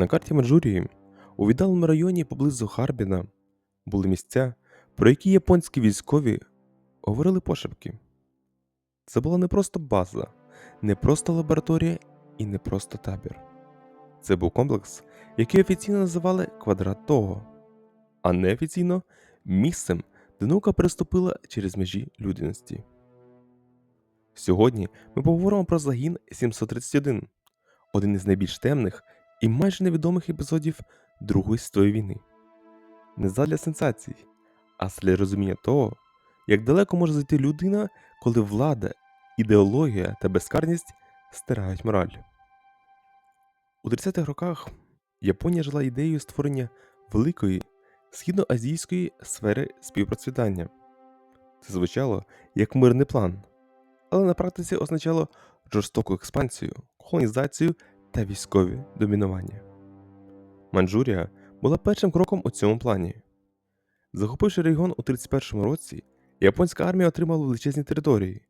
На карті Манчжурії у віддаленому районі поблизу Харбіна були місця, про які японські військові говорили пошепки. Це була не просто база, не просто лабораторія і не просто табір. Це був комплекс, який офіційно називали квадрат того, а неофіційно місцем, де наука переступила через межі людяності. Сьогодні ми поговоримо про загін 731, один із найбільш темних і майже невідомих епізодів Другої світової війни. Не задля сенсацій, а для розуміння того, як далеко може зайти людина, коли влада, ідеологія та безкарність стирають мораль. У 30-х роках Японія жила ідеєю створення великої східноазійської сфери співпроцвітання. Це звучало як мирний план, але на практиці означало жорстоку експансію, колонізацію та військові домінування. Манчжурія була першим кроком у цьому плані. Захопивши регіон у 31 році, японська армія отримала величезні території,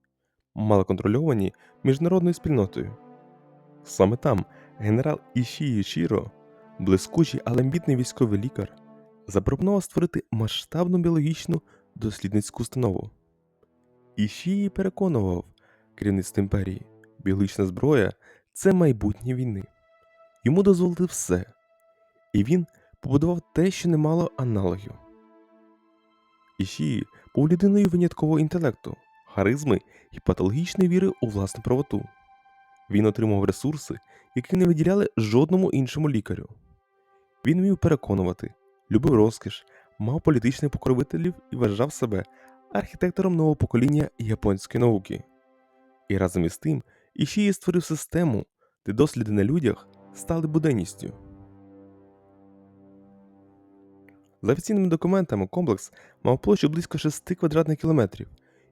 малоконтрольовані міжнародною спільнотою. Саме там генерал Ішії Шіро, блискучий, але амбітний військовий лікар, запропонував створити масштабну біологічну дослідницьку установу. Ішії переконував керівництво імперії, біологічна зброя це майбутнє війни. Йому дозволили все, і він побудував те, що не мало аналогів. Ішії був людиною виняткового інтелекту, харизми і патологічної віри у власну правоту. Він отримав ресурси, які не виділяли жодному іншому лікарю. Він вмів переконувати, любив розкіш, мав політичних покровителів і вважав себе архітектором нового покоління японської науки. І разом із тим Ішії створив систему, де досліди на людях стали буденністю. За офіційними документами комплекс мав площу близько 6 квадратних кілометрів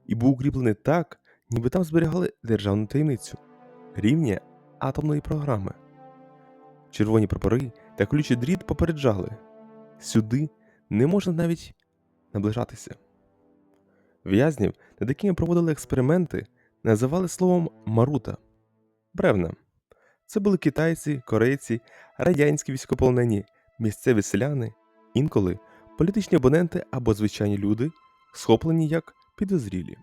і був укріплений так, ніби там зберігали державну таємницю рівня атомної програми. Червоні прапори та ключий дріт попереджали сюди не можна навіть наближатися. В'язнів, над якими проводили експерименти, називали словом Марута бревна. Це були китайці, корейці, радянські військополонені, місцеві селяни, інколи політичні абоненти або звичайні люди, схоплені як підозрілі.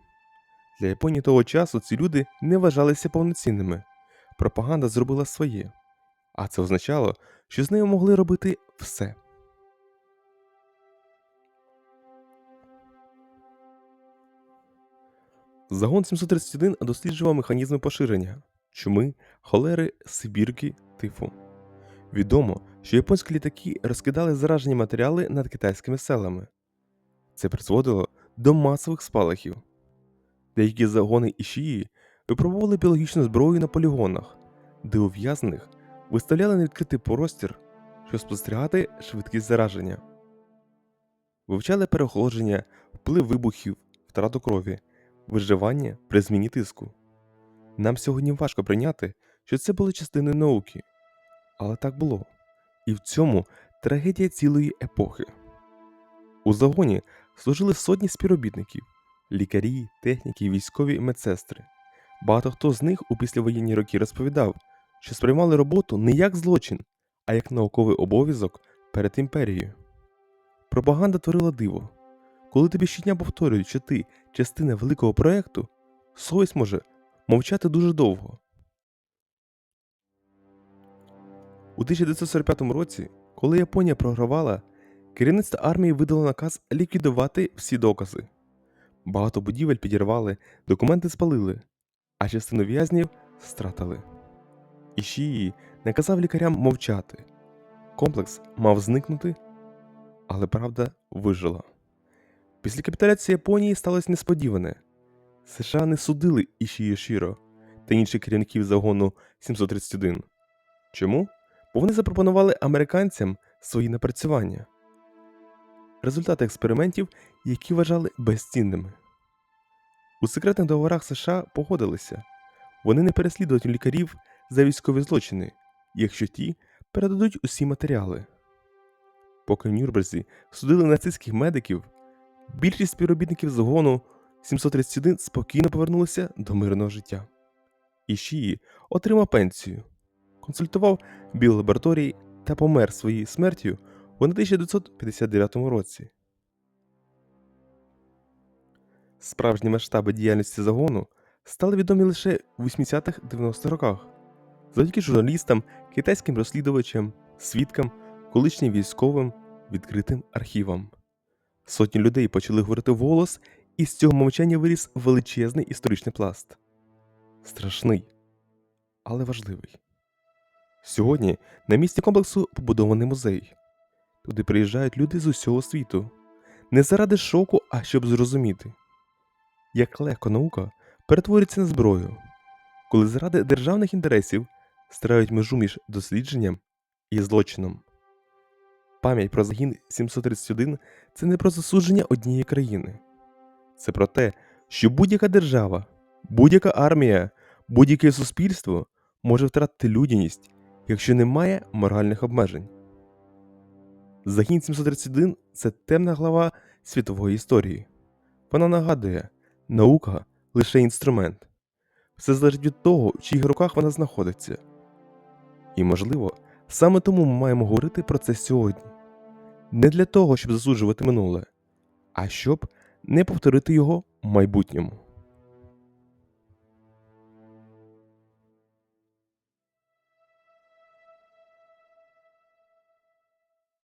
Для Японії того часу ці люди не вважалися повноцінними. Пропаганда зробила своє, а це означало, що з нею могли робити все. Загон 731 досліджував механізми поширення чуми, холери, сибірки, тифу. Відомо, що японські літаки розкидали заражені матеріали над китайськими селами. Це призводило до масових спалахів. Деякі загони ішії випробували біологічну зброю на полігонах, де ув'язнених виставляли на відкритий простір, щоб спостерігати швидкість зараження. Вивчали переохолодження, вплив вибухів, втрату крові, виживання при зміні тиску. Нам сьогодні важко прийняти, що це були частини науки, але так було. І в цьому трагедія цілої епохи. У загоні служили сотні співробітників, лікарі, техніки, військові і медсестри. Багато хто з них у післявоєнні роки розповідав, що сприймали роботу не як злочин, а як науковий обов'язок перед імперією. Пропаганда творила диво. Коли тобі щодня повторюють, що ти частина великого проєкту, совість може мовчати дуже довго. У 1945 році, коли Японія програвала, керівництво армії видало наказ ліквідувати всі докази. Багато будівель підірвали, документи спалили, а частину в'язнів стратили. Ішії наказав лікарям мовчати. Комплекс мав зникнути, але правда вижила. Після капітуляції Японії сталося несподіване. США не судили Ішії Шіро та інших керівників загону 731. Чому? Бо вони запропонували американцям свої напрацювання, результати експериментів, які вважали безцінними. У секретних договорах США погодилися вони не переслідують лікарів за військові злочини, якщо ті передадуть усі матеріали. Поки в Нюрнберзі судили нацистських медиків, більшість співробітників загону 731 спокійно повернулися до мирного життя. Ішії отримав пенсію, консультував біолабораторії та помер своєю смертю у 1959 році. Справжні масштаби діяльності загону стали відомі лише в 80-х-90-х роках завдяки журналістам, китайським розслідувачам, свідкам, колишнім військовим, відкритим архівам. Сотні людей почали говорити вголос, і з цього мовчання виріс величезний історичний пласт. Страшний, але важливий. Сьогодні на місці комплексу побудований музей. Туди приїжджають люди з усього світу. Не заради шоку, а щоб зрозуміти, як легко наука перетворюється на зброю, коли заради державних інтересів стирають межу між дослідженням і злочином. Пам'ять про загін 731 це не про засудження однієї країни, це про те, що будь-яка держава, будь-яка армія, будь-яке суспільство може втратити людяність, якщо немає моральних обмежень. Загін 731 це темна глава світової історії. Вона нагадує, наука лише інструмент. Все залежить від того, в чиїх руках вона знаходиться. І, можливо, саме тому ми маємо говорити про це сьогодні. Не для того, щоб засуджувати минуле, а щоб не повторити його в майбутньому.